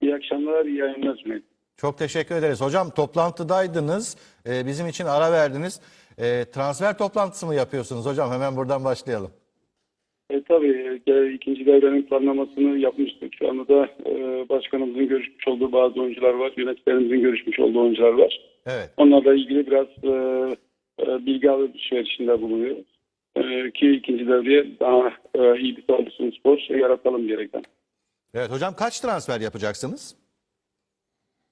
İyi akşamlar, iyi yayınlar Cüneyt. Çok teşekkür ederiz. Hocam toplantıdaydınız. Ee, bizim için ara verdiniz. Ee, transfer toplantısı mı yapıyorsunuz hocam? Hemen buradan başlayalım. E, tabii e, ikinci devrenin planlamasını yapmıştık. Şu anda da e, başkanımızın görüşmüş olduğu bazı oyuncular var. Yöneticilerimizin görüşmüş olduğu oyuncular var. Evet. Onlarla ilgili biraz e, e, bilgi alışverişinde bulunuyoruz. E, ki ikinci devreye daha e, iyi bir Samsun Spor şey yaratalım gerekten. Evet hocam kaç transfer yapacaksınız?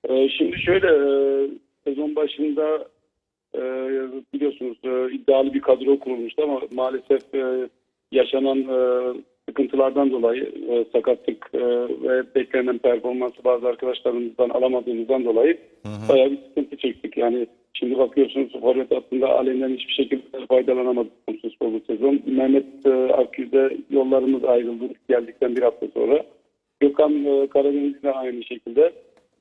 E, şimdi şöyle e, sezon başında e, biliyorsunuz e, iddialı bir kadro kurulmuştu ama maalesef e, yaşanan e, sıkıntılardan dolayı e, sakatlık e, ve beklenen performansı bazı arkadaşlarımızdan alamadığımızdan dolayı bayağı bir sıkıntı çektik. Yani şimdi bakıyorsunuz forvet hattında alenden hiçbir şekilde faydalanamadık bu sezon. Mehmet e, Akgül'de yollarımız ayrıldı geldikten bir hafta sonra. Gökhan e, Karadeniz de aynı şekilde.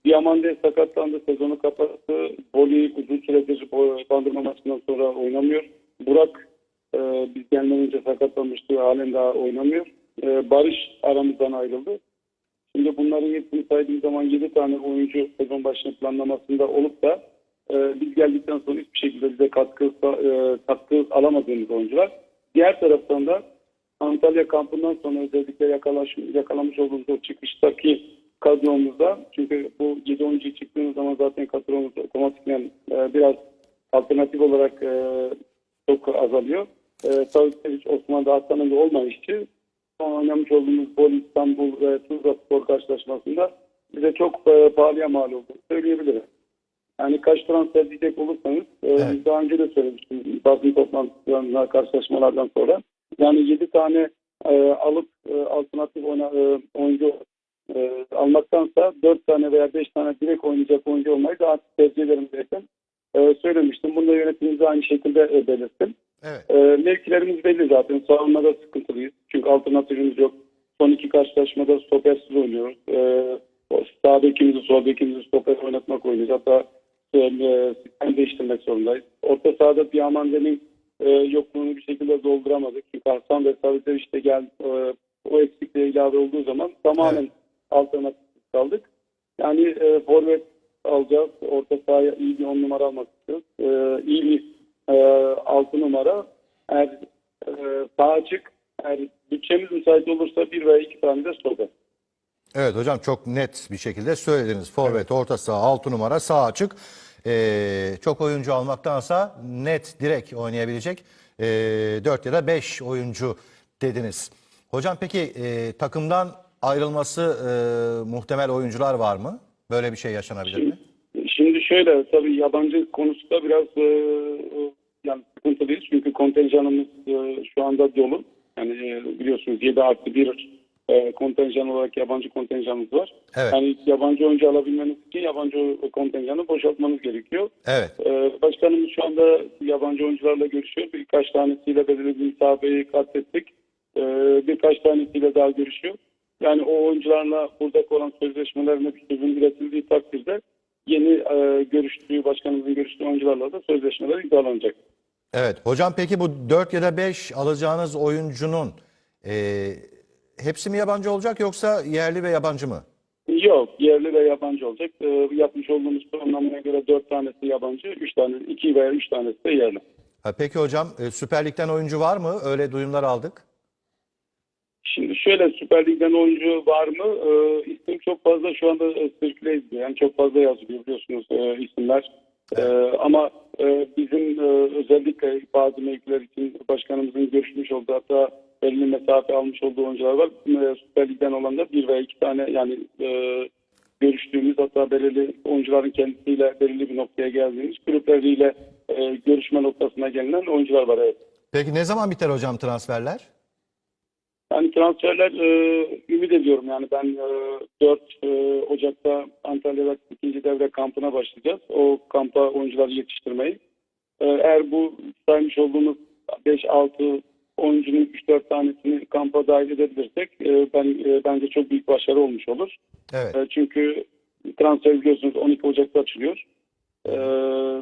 Diamande sakatlandı, sezonu kapattı. Voli uzun süredir bandırma maçından sonra oynamıyor. Burak e, biz gelmeden önce sakatlanmıştı, halen daha oynamıyor. E, Barış aramızdan ayrıldı. Şimdi bunların hepsini saydığım zaman 7 tane oyuncu sezon başına planlamasında olup da e, biz geldikten sonra hiçbir şekilde bize katkı, e, katkı alamadığımız oyuncular. Diğer taraftan da Antalya kampından sonra özellikle yakalaş, yakalamış olduğumuz o çıkıştaki kadromuzda çünkü bu 7 oyuncu çıktığımız zaman zaten kadromuz otomatikman e, biraz alternatif olarak e, çok azalıyor. E, Savicevic, Osman Dağıstan'ın da olmayışı son oynamış olduğumuz Bol İstanbul ve Tuzla Spor karşılaşmasında bize çok e, pahalıya mal oldu söyleyebilirim. Yani kaç transfer diyecek olursanız e, Evet. daha önce de söylemiştim basın toplantılarında karşılaşmalardan sonra. Yani 7 tane e, alıp e, alternatif oyna, e, oyuncu e, almaktansa 4 tane veya 5 tane direkt oynayacak oyuncu olmayı daha tercih ederim zaten. E, söylemiştim. Bunu da yönetimimize aynı şekilde e, belirttim. Evet. E, mevkilerimiz belli zaten. Savunmada sıkıntılıyız. Çünkü alternatifimiz yok. Son iki karşılaşmada stopersiz oynuyoruz. E, sağ bekimizi, sol bekimizi stoper oynatmak oynuyoruz. Hatta e, e, sistem değiştirmek zorundayız. Orta sahada Diamande'nin e, yokluğunu bir şekilde dolduramadık. Çünkü Hasan ve Savicev işte gel e, o eksikliğe ilave olduğu zaman tamamen Evet. alternatif kaldık. Yani e, forvet alacağız. Orta sahaya iyi bir on numara almak istiyoruz. E, iyi bir e, altı numara. Eğer e, sağ açık, eğer bütçemiz müsait olursa bir veya iki tane de stoper. Evet hocam çok net bir şekilde söylediniz. Forvet, orta saha, 6 numara, sağ açık. Ee, çok oyuncu almaktansa net direkt oynayabilecek ee, 4 ya da 5 oyuncu dediniz. Hocam peki e, takımdan ayrılması e, muhtemel oyuncular var mı? Böyle bir şey yaşanabilir mi? Şimdi şöyle tabii yabancı konusunda biraz e, e, yani sıkıntılıyız. Çünkü kontenjanımız e, şu anda dolu. Yani e, biliyorsunuz 7 artı 1 e, kontenjan olarak yabancı kontenjanımız var. Evet. Yani yabancı oyuncu alabilmeniz için yabancı kontenjanı boşaltmanız gerekiyor. Evet. Ee, Başkanımız şu anda yabancı oyuncularla görüşüyor. Birkaç tanesiyle belirli bir mesafeyi kat ettik. Ee, Birkaç tanesiyle daha görüşüyor. Yani o oyuncularla buradaki olan sözleşmelerine bir çözüm üretildiği takdirde yeni e, görüştüğü, başkanımızın görüştüğü oyuncularla da sözleşmeler imzalanacak. Evet. Hocam peki bu 4 ya da 5 alacağınız oyuncunun e, hepsi mi yabancı olacak yoksa yerli ve yabancı mı? Yok, yerli ve yabancı olacak. Ee, yapmış olduğumuz programlamaya göre dört tanesi yabancı, üç tane, iki veya üç tanesi de yerli. Ha, peki hocam e, Süper Lig'den oyuncu var mı? Öyle duyumlar aldık. Şimdi şöyle Süper Lig'den oyuncu var mı? Ee, isim çok fazla şu anda e, sirküle ediyor. Yani çok fazla yazılıyor biliyorsunuz e, isimler. Ee, ama e, bizim e, özellikle bazı mevkiler için başkanımızın görüşmüş olduğu hatta belli mesafe almış olduğu oyuncular var. E, Süper Lig'den olan da bir veya iki tane yani e, görüştüğümüz hatta belirli oyuncuların kendisiyle belirli bir noktaya geldiğimiz kulüpleriyle e, görüşme noktasına gelinen oyuncular var. Evet. Peki ne zaman biter hocam transferler? Yani transferler e, ümit ediyorum. Yani ben e, 4 e, Ocak'ta Antalya'da ikinci devre kampına başlayacağız. O kampa oyuncuları yetiştirmeyi. E, eğer bu saymış olduğumuz 5-6 oyuncunun 3-4 tanesini kampa dahil edebilirsek e, ben e, bence çok büyük başarı olmuş olur. Evet. E, çünkü transfer biliyorsunuz 12 Ocak'ta açılıyor. E,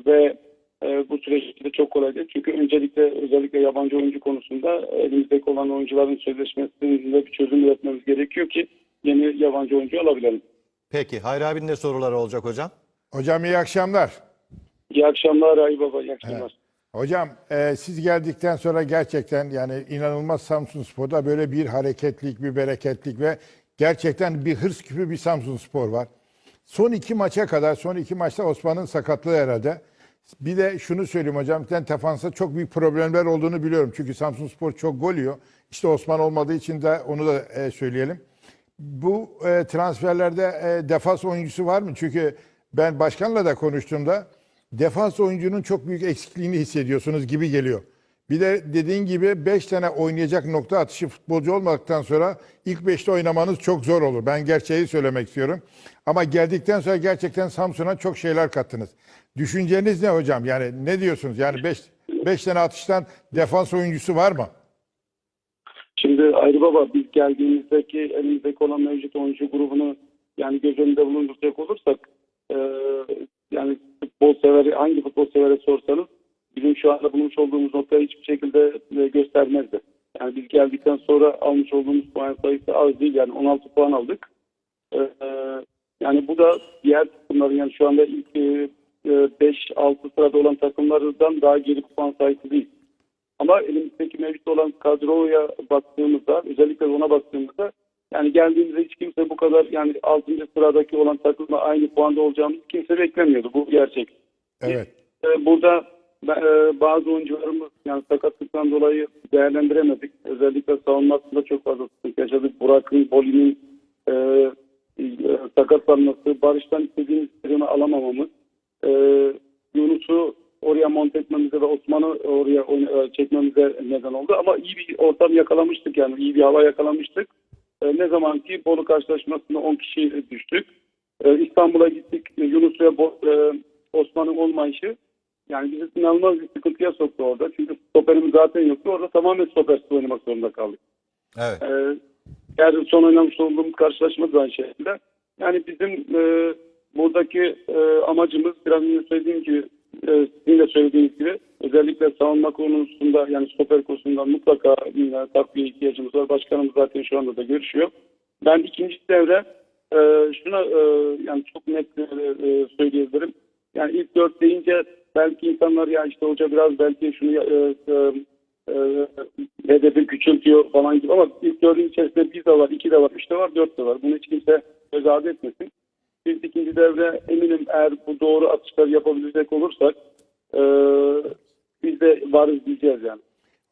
ve e, bu süreçte çok kolay değil. Çünkü öncelikle özellikle yabancı oyuncu konusunda elimizdeki olan oyuncuların sözleşmesinde bir çözüm üretmemiz gerekiyor ki yeni yabancı oyuncu alabilelim. Peki Hayri abinin de soruları olacak hocam. Hocam iyi akşamlar. İyi akşamlar Ay Baba, iyi akşamlar. Hocam e, siz geldikten sonra gerçekten yani inanılmaz Samsun Spor'da böyle bir hareketlik, bir bereketlik ve gerçekten bir hırs küpü bir Samsun Spor var. Son iki maça kadar, son iki maçta Osman'ın sakatlığı herhalde. Bir de şunu söyleyeyim hocam, ben defansa çok büyük problemler olduğunu biliyorum. Çünkü Samsun Spor çok gol yiyor. İşte Osman olmadığı için de onu da e, söyleyelim. Bu e, transferlerde e, defans oyuncusu var mı? Çünkü ben başkanla da konuştuğumda defans oyuncunun çok büyük eksikliğini hissediyorsunuz gibi geliyor. Bir de dediğin gibi 5 tane oynayacak nokta atışı futbolcu olmadıktan sonra ilk 5'te oynamanız çok zor olur. Ben gerçeği söylemek istiyorum. Ama geldikten sonra gerçekten Samsun'a çok şeyler kattınız. Düşünceniz ne hocam? Yani ne diyorsunuz? Yani 5 5 tane atıştan defans oyuncusu var mı? Şimdi Ayrı Baba biz geldiğimizdeki elimizdeki olan mevcut oyuncu grubunu yani göz önünde bulunduracak olursak e, yani futbol severi hangi futbol severe sorsanız bizim şu anda bulmuş olduğumuz noktayı hiçbir şekilde e, göstermezdi. Yani biz geldikten sonra almış olduğumuz puan sayısı az değil yani 16 puan aldık. E, e, yani bu da diğer takımların yani şu anda ilk 5-6 sırada olan takımlardan daha geri puan sayısı değil. Ama elimizdeki mevcut olan kadroya baktığımızda, özellikle ona baktığımızda yani geldiğimizde hiç kimse bu kadar yani 6. sıradaki olan takımla aynı puanda olacağımızı kimse beklemiyordu. Bu gerçek. Evet. Ee, Burada e, bazı oyuncularımız yani sakatlıktan dolayı değerlendiremedik. Özellikle savunmasında çok fazla sıkıntı yaşadık. Burak'ın, Boli'nin e, e, sakatlanması, Barış'tan istediğimiz istediğini alamamamız, e, Yunus'u oraya monte etmemize ve Osman'ı oraya e, çekmemize neden oldu. Ama iyi bir ortam yakalamıştık yani iyi bir hava yakalamıştık. E, ne zaman ki Bolu karşılaşmasında 10 kişi düştük. E, İstanbul'a gittik. E, Yunus ve Bo- e, Osman'ın olmayışı yani bizi inanılmaz bir sıkıntıya soktu orada. Çünkü stoperimiz zaten yoktu. Orada tamamen stopersiz oynamak zorunda kaldık. Evet. Ee, yani son oynamış olduğumuz karşılaşma da aynı şekilde. Yani bizim e, buradaki e, amacımız biraz önce söylediğim gibi e, sizin de söylediğiniz gibi özellikle savunma konusunda yani stoper konusunda mutlaka e, takviye ihtiyacımız var. Başkanımız zaten şu anda da görüşüyor. Ben ikinci devre e, şuna e, yani çok net e, e, söyleyebilirim. Yani ilk dört deyince belki insanlar ya işte hoca biraz belki şunu e, e, e, hedefi küçültüyor falan gibi ama ilk dördün içerisinde bir de var, iki de var, üç de var, dört de var. Bunu hiç kimse göz ardı etmesin. Biz ikinci devre eminim eğer bu doğru atışları yapabilecek olursak e, biz de varız diyeceğiz yani.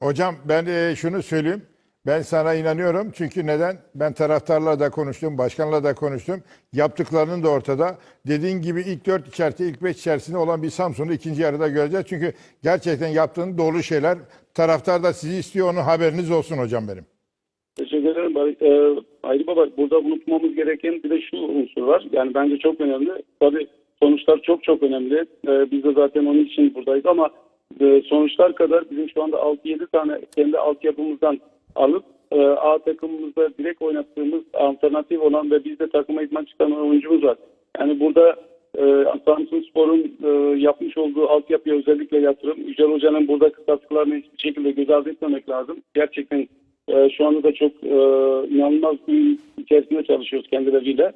Hocam ben e, şunu söyleyeyim. Ben sana inanıyorum. Çünkü neden? Ben taraftarla da konuştum, başkanla da konuştum. Yaptıklarının da ortada. Dediğin gibi ilk dört içerisinde, ilk beş içerisinde olan bir Samsun'u ikinci yarıda göreceğiz. Çünkü gerçekten yaptığın doğru şeyler. Taraftar da sizi istiyor. Onun haberiniz olsun hocam benim. Teşekkür ederim. Bay- E, Hayri Baba burada unutmamız gereken bir de şu unsur var. Yani bence çok önemli. Tabii sonuçlar çok çok önemli. E, biz de zaten onun için buradayız ama e, sonuçlar kadar bizim şu anda 6-7 tane kendi altyapımızdan alıp e, A takımımızda direkt oynattığımız alternatif olan ve bizde takıma idman çıkaran oyuncumuz var. Yani burada e, Samsun Spor'un e, yapmış olduğu altyapıya özellikle yatırım. Yücel Hoca'nın burada katkılarını hiçbir şekilde göz ardı etmemek lazım. Gerçekten e, şu anda da çok e, inanılmaz bir içerisinde çalışıyoruz kendileriyle.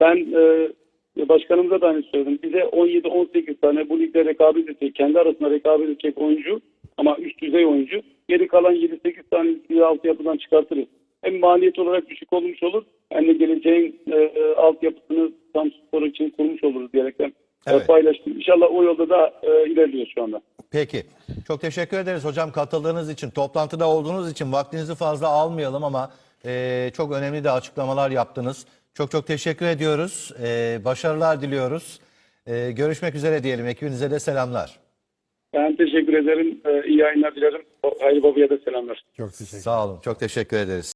Ben e, başkanımıza da aynı söyledim. Bize 17-18 tane bu ligde rekabet edecek, kendi arasında rekabet edecek oyuncu ama üst düzey oyuncu. Geri kalan 7-8 tane altyapıdan çıkartırız. Hem maliyet olarak düşük olmuş olur hem de geleceğin e, e, altyapısını Samsun Spor için kurmuş oluruz diyerekten e, Evet. paylaştım. İnşallah o yolda da e, ilerliyor şu anda. Peki. Çok teşekkür ederiz hocam katıldığınız için, toplantıda olduğunuz için vaktinizi fazla almayalım ama e, çok önemli de açıklamalar yaptınız. Çok çok teşekkür ediyoruz. E, başarılar diliyoruz. E, görüşmek üzere diyelim. Ekibinize de selamlar. Ben teşekkür ederim. E, iyi yayınlar dilerim. Hayri Baba'ya da selamlar. Çok teşekkür Sağ olun. Çok teşekkür ederiz.